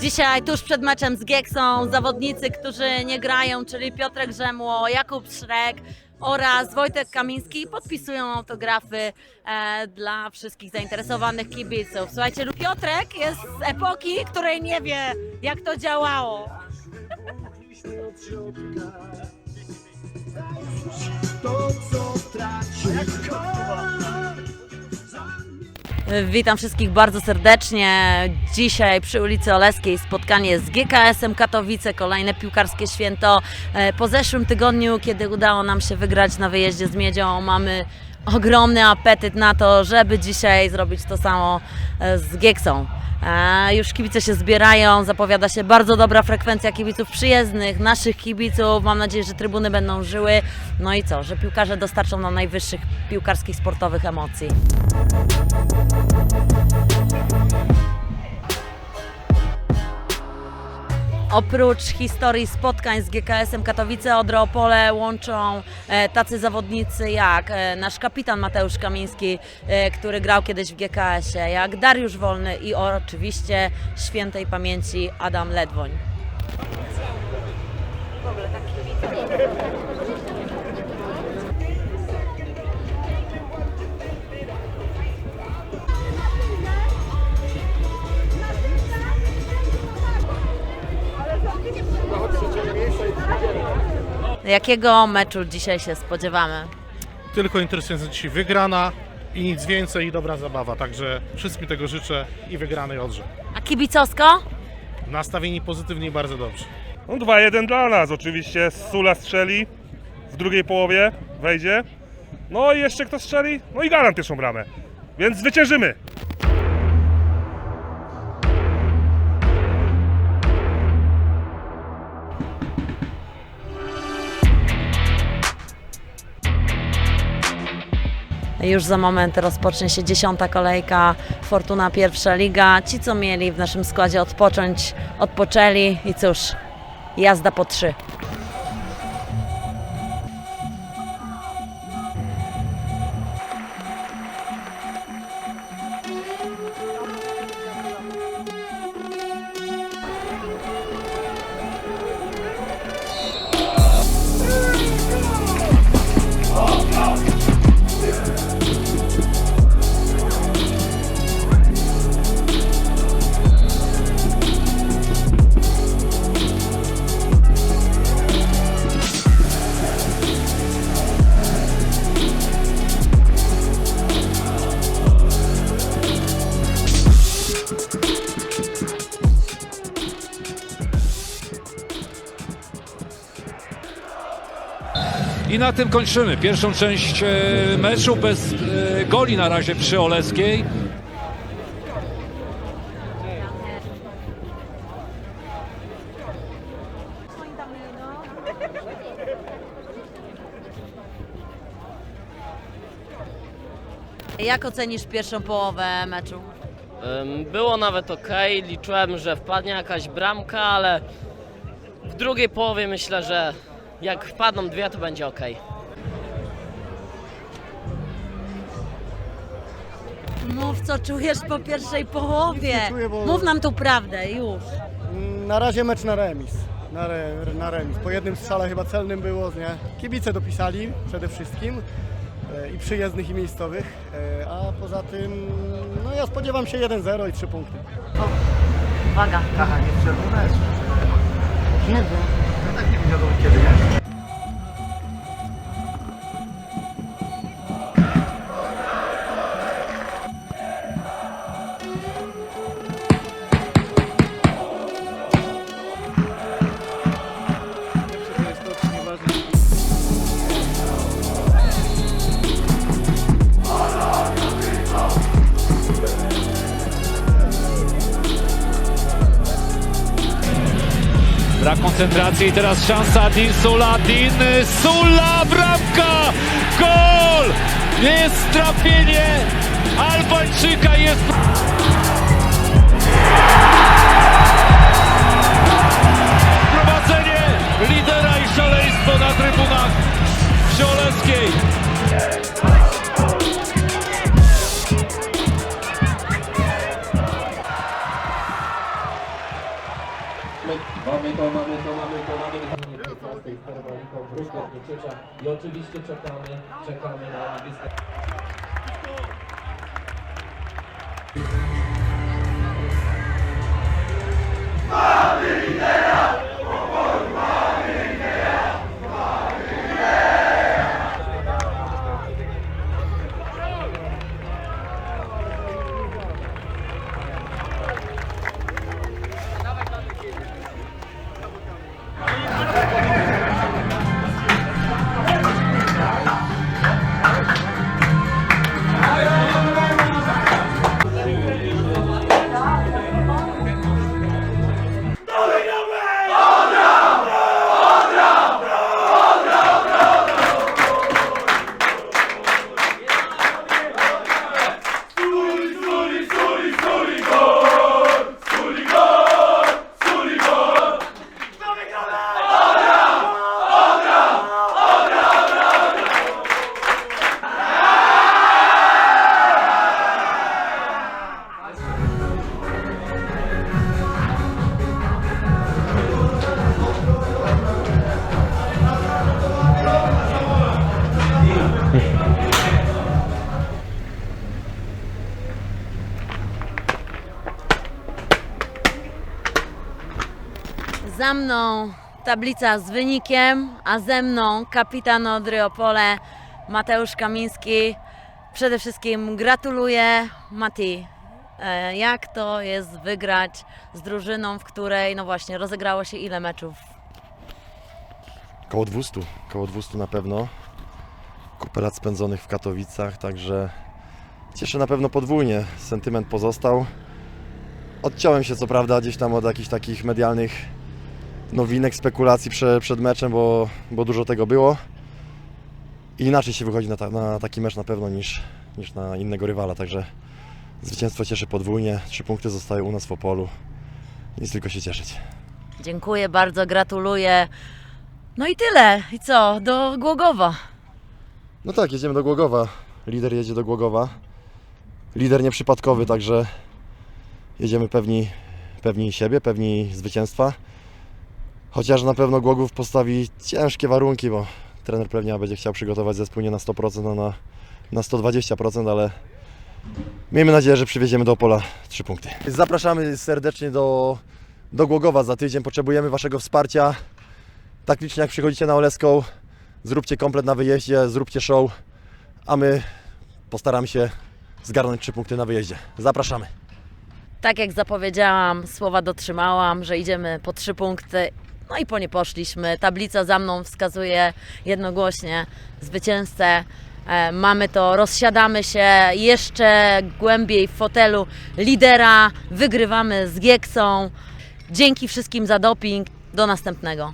Dzisiaj tuż przed meczem z Gieksą zawodnicy, którzy nie grają, czyli Piotrek Rzemło, Jakub Szrek oraz Wojtek Kamiński podpisują autografy e, dla wszystkich zainteresowanych kibiców. Słuchajcie, Piotrek jest z epoki, której nie wie jak to działało. Witam wszystkich bardzo serdecznie. Dzisiaj przy ulicy Oleskiej spotkanie z GKS-em Katowice, kolejne piłkarskie święto. E, Po zeszłym tygodniu, kiedy udało nam się wygrać na wyjeździe z Miedzią, mamy ogromny apetyt na to, żeby dzisiaj zrobić to samo e, z Gieksą. E, Już kibice się zbierają, zapowiada się bardzo dobra frekwencja kibiców przyjezdnych, naszych kibiców. Mam nadzieję, że trybuny będą żyły. No i co, że piłkarze dostarczą nam najwyższych piłkarskich, sportowych emocji. Oprócz historii spotkań z GKS-em Katowice, Odra Opole łączą e, tacy zawodnicy jak e, nasz kapitan Mateusz Kamiński, e, który grał kiedyś w GKS-ie, jak Dariusz Wolny i oczywiście świętej pamięci Adam Ledwoń. Jakiego meczu dzisiaj się spodziewamy? Tylko interesująca dzisiaj wygrana i nic więcej i dobra zabawa. Także wszystkim tego życzę i wygranej odrze. A kibicowsko? Nastawieni pozytywnie i bardzo dobrze. No 2-1 dla nas oczywiście. Sula strzeli w drugiej połowie, wejdzie. No i jeszcze kto strzeli? No i Garan pierwszą bramę. Więc zwyciężymy. Już za moment rozpocznie się dziesiąta kolejka, Fortuna pierwsza liga. Ci, co mieli w naszym składzie odpocząć, odpoczęli i cóż, jazda po trzy. Na tym kończymy pierwszą część e, meczu bez e, goli na razie przy Oleskiej. Jak ocenisz pierwszą połowę meczu? Było nawet ok, liczyłem, że wpadnie jakaś bramka, ale w drugiej połowie myślę, że jak wpadną dwie, to będzie ok. Mów, co czujesz po pierwszej połowie. Nic nie czuję, bo- Mów nam tu prawdę, już. Na razie mecz na remis. Na, re, na remis. Po jednym strzale chyba celnym było, nie? Kibice dopisali przede wszystkim e, i przyjezdnych i miejscowych, e, a poza tym no ja spodziewam się 1-0 i 3 punkty. Uwaga. da girmeyeceğiz o ülkede ya. Brak koncentracji i teraz szansa Din Sula, Din Sula, bramka! Gol! Jest trafienie Albańczyka, jest... bo mamy to mamy godzinie 15 z Perwoliką Wróżka Knieciecza i oczywiście czekamy, czekamy na wystawę. Mamy lidera! Za mną tablica z wynikiem, a ze mną kapitan Odry Opole Mateusz Kamiński. Przede wszystkim gratuluję Mati. e, Jak to jest wygrać z drużyną, w której no właśnie rozegrało się ile meczów? Koło 200, koło 200 na pewno. Kupę lat spędzonych w Katowicach, także cieszę na pewno podwójnie. Sentyment pozostał. Odciąłem się co prawda gdzieś tam od jakichś takich medialnych nowinek, spekulacji prze, przed meczem, bo, bo dużo tego było. I inaczej się wychodzi na, ta, na taki mecz na pewno niż, niż na innego rywala, także zwycięstwo cieszy podwójnie. Trzy punkty zostają u nas w Opolu. Nic tylko się cieszyć. Dziękuję bardzo, gratuluję. No i tyle. I co? Do Głogowa. No tak, jedziemy do Głogowa. Lider jedzie do Głogowa. Lider nieprzypadkowy, także jedziemy pewni, pewni siebie, pewni zwycięstwa. Chociaż na pewno Głogów postawi ciężkie warunki, bo trener pewnie będzie chciał przygotować zespół nie na 100%, a na, na 120%, ale miejmy nadzieję, że przywieziemy do Opola 3 punkty. Zapraszamy serdecznie do, do Głogowa za tydzień. Potrzebujemy Waszego wsparcia. Tak licznie jak przychodzicie na Oleską, zróbcie komplet na wyjeździe, zróbcie show, a my postaramy się zgarnąć trzy punkty na wyjeździe. Zapraszamy. Tak jak zapowiedziałam, słowa dotrzymałam, że idziemy po trzy punkty. No i po nie poszliśmy. Tablica za mną wskazuje jednogłośnie zwycięzcę. E, Mamy to, rozsiadamy się jeszcze głębiej w fotelu lidera, wygrywamy z Gieksą. Dzięki wszystkim za doping. Do następnego.